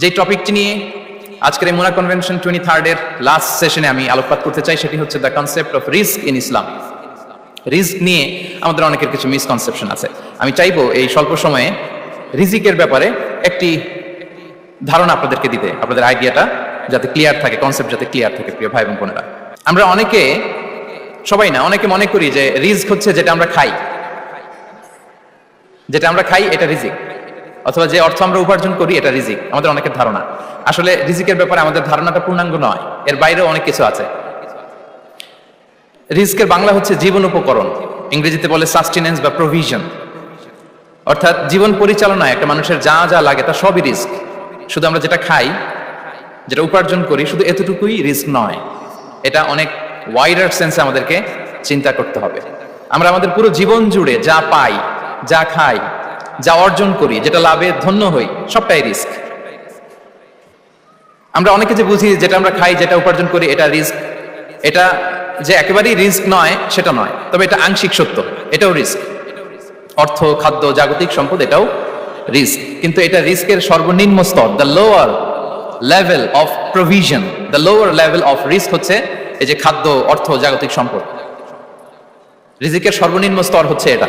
যে টপিকটি নিয়ে আজকের এই মোনা কনভেনশন টোয়েন্টি থার্ডের লাস্ট সেশনে আমি আলোকপাত করতে চাই, সেটি হচ্ছে the concept of risk in Islam risk নিয়ে আমাদের অনেকের কিছু মিসকনসেপশন আছে। আমি চাইব এই স্বল্প সময়ে রিজিকের ব্যাপারে একটি ধারণা আপনাদেরকে দিতে, আপনাদের আইডিয়াটা যাতে ক্লিয়ার থাকে কনসেপ্ট যাতে ক্লিয়ার থাকে, প্রিয় ভাই এবং বোনেরা। আমরা অনেকে, সবাই না, অনেকে মনে করি যে রিস্ক হচ্ছে যেটা আমরা খাই। যেটা আমরা খাই, এটা রিজিক অথবা যে অর্থ আমরা উপার্জন করি, এটা রিজিক, আমাদের অনেকের ধারণা। আসলে রিজিকের ব্যাপারে আমাদের ধারণাটা পূর্ণাঙ্গ নয়, এর বাইরেও অনেক কিছু আছে। রিস্কের বাংলা হচ্ছে জীবন উপকরণ, ইংরেজিতে বলে সাস্টেনেন্স বা প্রভিশন অর্থাৎ জীবন পরিচালনায় একটা মানুষের যা যা লাগে তা সবই রিস্ক শুধু আমরা যেটা খাই, যেটা উপার্জন করি, শুধু এতটুকুই রিস্ক নয়। এটা অনেক ওয়াইডার সেন্সে আমাদেরকে চিন্তা করতে হবে। আমরা আমাদের পুরো জীবন জুড়ে যা পাই, যা খাই যা অর্জন করি, যেটা লাভে ধন্য হই, সবটাই রিস্ক। আমরা অনেকে যে বুঝি যেটা আমরা খাই, যেটা উপার্জন করি, এটা রিস্ক। এটা যে একেবারেই রিস্ক নয়, সেটা নয়। তবে এটা আংশিক সত্য, এটাও রিস্ক। অর্থ, খাদ্য, জাগতিক সম্পদ, এটাও রিস্ক। কিন্তু এটা রিস্কের সর্বনিম্ন স্তর the lower level of provision the lower level of risk হচ্ছে এই যে খাদ্য, অর্থ, জাগতিক সম্পদ। রিজিকের সর্বনিম্ন স্তর হচ্ছে এটা।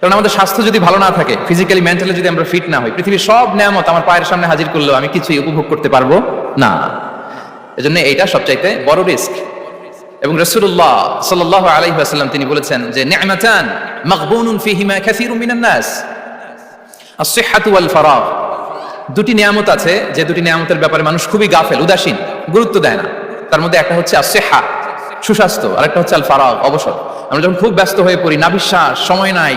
কারণ আমাদের স্বাস্থ্য যদি ভালো না থাকে ফিজিক্যালি মেন্টালি যদি আমরা ফিট না হই, পৃথিবীর সব নিয়ামত আমার পায়ের সামনে হাজির করলেও আমি কিছুই উপভোগ করতে পারব না। এজন্য এইটা সবচাইতে বড় রিস্ক এবং রসুল্লাহ সাল্লাহ আলাইহি আসাল্লাম তিনি বলেছেন যে দুটি নিয়ামত আছে, যে দুটি নিয়ামতের ব্যাপারে মানুষ খুবই গাফেল, উদাসীন, গুরুত্ব দেয় না। তার মধ্যে একটা হচ্ছে আসেহা সুস্বাস্থ্য আর একটা হচ্ছে আল ফারাগ অবসর। আমরা যখন খুব ব্যস্ত হয়ে পড়ি না বিশ্বাস সময় নাই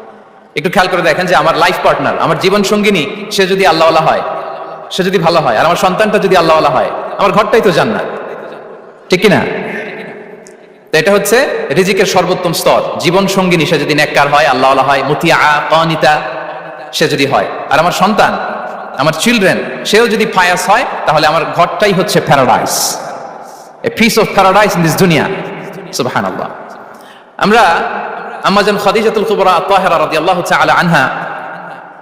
একটু খেয়াল করে দেখেন যে আমার লাইফ পার্টনার আমার জীবন সঙ্গিনী, সে যদি আল্লাহওয়ালা হয়, সে যদি ভালো হয়, আর আমার সন্তানটা যদি আল্লাহওয়ালা হয়, আমার ঘরটাই তো জান্নাত। ঠিক কিনা? তো এটা হচ্ছে রিজিকের সর্বোত্তম স্তর। জীবন সঙ্গিনী, সে যদি নেককার হয়, আল্লাহওয়ালা হয় মুতিয়া কনিতা, সে যদি হয়। আর আমার সন্তান, আমার চিলড্রেন সেও যদি ফায়াস হয়, তাহলে আমার ঘরটাই হচ্ছে paradise a piece of paradise in this দুনিয়া। সুবহানাল্লাহ। আমরা আম্মাজান খাদিজাতুল কুবরা তাহেরা রাদিয়াল্লাহু তাআলা আনহা,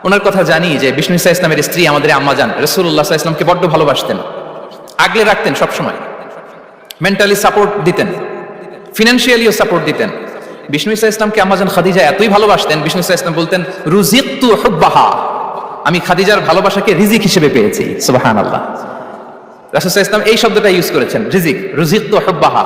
ওনার কথা জানি যে বিষ্ণু ইসা ইসলামের স্ত্রী আমাদের আম্মাজান সাল্লাল্লাহু ইসলামকে বড্ড ভালোবাসতেন, আগলে রাখতেন সব সময় মেন্টালি সাপোর্ট দিতেন ফিনান্সিয়ালিও সাপোর্ট দিতেন। বিষ্ণু ইসা ইসলামকে আম্মাজান খাদিজা এতই ভালোবাসতেন, বিষ্ণু ইসা ইসলাম বলতেন, রুজিকতু হুব্বাহা আমি খাদিজার ভালোবাসাকে রিজিক হিসেবে পেয়েছি, সুবহানাল্লাহ। রাসূল ইসলাম এই শব্দটা ইউজ করেছেন, রিজিক, রুজিকতু হুব্বাহা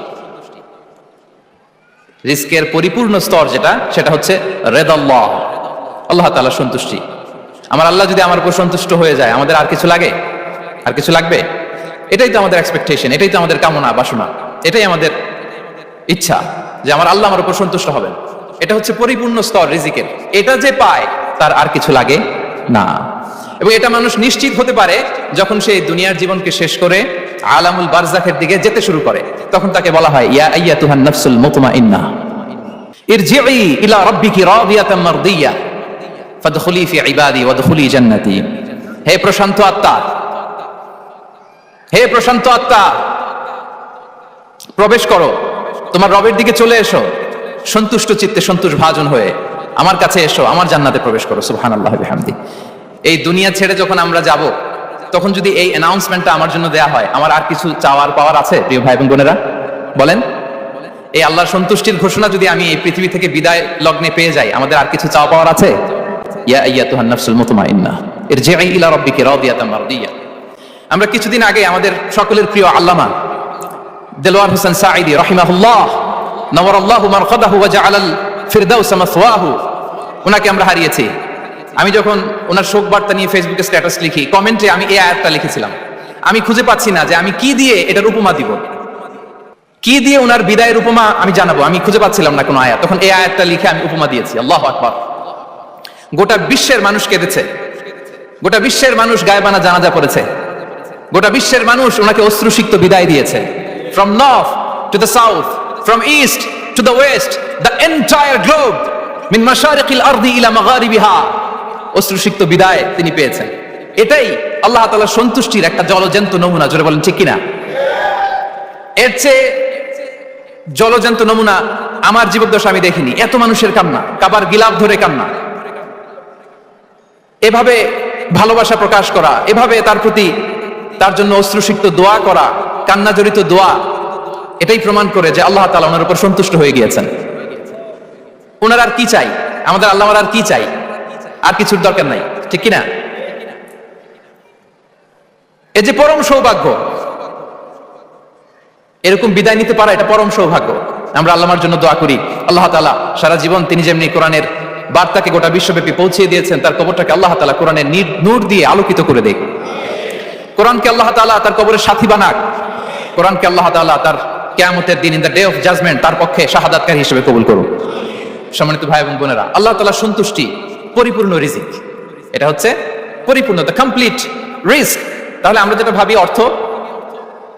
রিস্কের পরিপূর্ণ স্তর যেটা, সেটা হচ্ছে রেদাল্লাহ। আল্লাহ তাআলার সন্তুষ্টি। আমার আল্লাহ যদি আমার উপর সন্তুষ্ট হয়ে যায়, আমাদের আর কিছু লাগে? আর কিছু লাগবে? এটাই তো আমাদের এক্সপেকটেশন এটাই তো আমাদের কামনা, বাসনা। এটাই আমাদের ইচ্ছা যে আমার আল্লাহ আমার উপর সন্তুষ্ট হবেন। এটা হচ্ছে পরিপূর্ণ স্তর রিজিকের। এটা যে পায়, তার আর কিছু লাগে না। এবং এটা মানুষ নিশ্চিত হতে পারে যখন সে দুনিয়ার জীবনকে শেষ করে আলামুল বারজাখের দিকে যেতে শুরু করে। তখন তাকে বলা হয়, ইয়া আইয়াতুহান নাফসুল মুতমাইন্না। ইরজিই ইলা রাব্বিকি রাদিয়াতাম মারদিয়া। ফাদখুলি ফি ইবাদি ওয়াদখুলি জান্নাতি। হে প্রশান্ত আত্মা। হে প্রশান্ত আত্মা। প্রবেশ করো। তোমার রবের দিকে চলে এসো। সন্তুষ্ট চিত্তে সন্তোষ ভাজন হয়ে আমার কাছে এসো, আমার জান্নাতে প্রবেশ করো। সুবহান আল্লাহ হামদি এই দুনিয়া ছেড়ে যখন আমরা যাব তখন যদি এই অ্যানাউন্সমেন্টটা আমার জন্য দেয়া হয়, আমার আর কিছু চাওয়ার পাওয়ার আছে, প্রিয় ভাই এবং বোনেরা? বলেন। এই আল্লাহর সন্তুষ্টির ঘোষণা যদি আমি এই পৃথিবী থেকে বিদায় লগ্নে পেয়ে যাই, আমাদের আর কিছু চাওয়া পাওয়ার আছে? ইয়া আইয়াতুহান নাফসুল মুতমাইন্নাহ ইরজিই ইলা রাব্বিকি রাদিয়াতাম মারদিয়া। আমরা কিছুদিন আগে আমাদের সকলের প্রিয় আল্লামা দেলোয়ার হোসেন সাঈদি রহিমাহুল্লাহ নওয়ার আল্লাহু মারকাদাহু ওয়া জাআলাল ফিরদাউস মাসওয়াহু ওনাকে আমরা হারিয়েছি। আমি যখন ওনার শোক বার্তা নিয়ে ফেসবুকে স্ট্যাটাস লিখি কমেন্টে আমি এই আয়াতটা লিখেছিলাম। আমি খুঁজে পাচ্ছি না যে আমি কি দিয়ে এটার উপমা দিব। কি দিয়ে ওনার বিদায়ের উপমা আমি জানাব? আমি খুঁজে পাচ্ছিলাম না কোনো আয়াত। তখন এই আয়াতটা লিখে আমি উপমা দিয়েছি। আল্লাহ আকবার। গোটা বিশ্বের মানুষ কেঁদেছে। গোটা বিশ্বের মানুষ গায়েবানা জানাজা পড়েছে গোটা বিশ্বের মানুষ ওনাকে অশ্রুসিক্ত বিদায় দিয়েছে। From north to the south from east to the west the entire globe মিন মাশারিকিল আরদি ইলা মাগারিবিহা অশ্রুসিক্ত বিদায় তিনি পেয়েছেন। এটাই আল্লাহ তালা সন্তুষ্টির একটা জলজন্ত নমুনা, জোরে বলেন, ঠিক কিনা? এর চেয়ে জলজন্ত নমুনা আমার জীবদ্দশা আমি দেখিনি। এত মানুষের কান্না, কাবার গিলাপ ধরে কান্না। এভাবে ভালোবাসা প্রকাশ করা, এভাবে তার প্রতি তার জন্য অশ্রুসিক্ত দোয়া করা কান্না জড়িত দোয়া, এটাই প্রমাণ করে যে আল্লাহ তালা ওনার উপর সন্তুষ্ট হয়ে গিয়েছেন। ওনার আর কি চাই? আমাদের আল্লাহ আর কি চাই? আর কিছুর দরকার নাই। ঠিক কিনা? এ যে পরম সৌভাগ্য, এরকম বিদায় নিতে পারা এটা পরম সৌভাগ্য। আমরা আল্লাহর জন্য দোয়া করি। আল্লাহ তালা সারা জীবন তিনি যেমনি কোরআনের বার্তাকে গোটা বিশ্বব্যাপী পৌঁছে দিয়েছেন, তার কবরটাকে আল্লাহ তালা কোরআনের নূর দিয়ে আলোকিত করে দেয়। কোরআনকে আল্লাহ তালা তার কবরের সাথী বানাক। কোরআনকে আল্লাহ তালা তার কেয়ামতের দিন in the day of judgement তার পক্ষে শাহাদাতকারী হিসেবে কবুল করুন সম্মানিত ভাই এবং বোনেরা, আল্লাহ তালা সন্তুষ্টি পরিপূর্ণ রিজিক। এটা হচ্ছে পরিপূর্ণ দ্য কমপ্লিট রিস্ক তাহলে আমরা যেটা ভাবি অর্থ,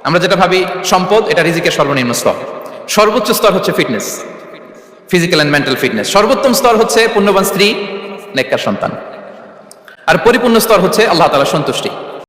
আমরা যেটা ভাবি সম্পদ, এটা রিজিকের সর্বনিম্ন স্তর। সর্বোচ্চ স্তর হচ্ছে fitness physical and mental fitness সর্বোত্তম স্তর হচ্ছে পুণ্যবান স্ত্রী, নেককার সন্তান। আর পরিপূর্ণ স্তর হচ্ছে আল্লাহ তালা সন্তুষ্টি।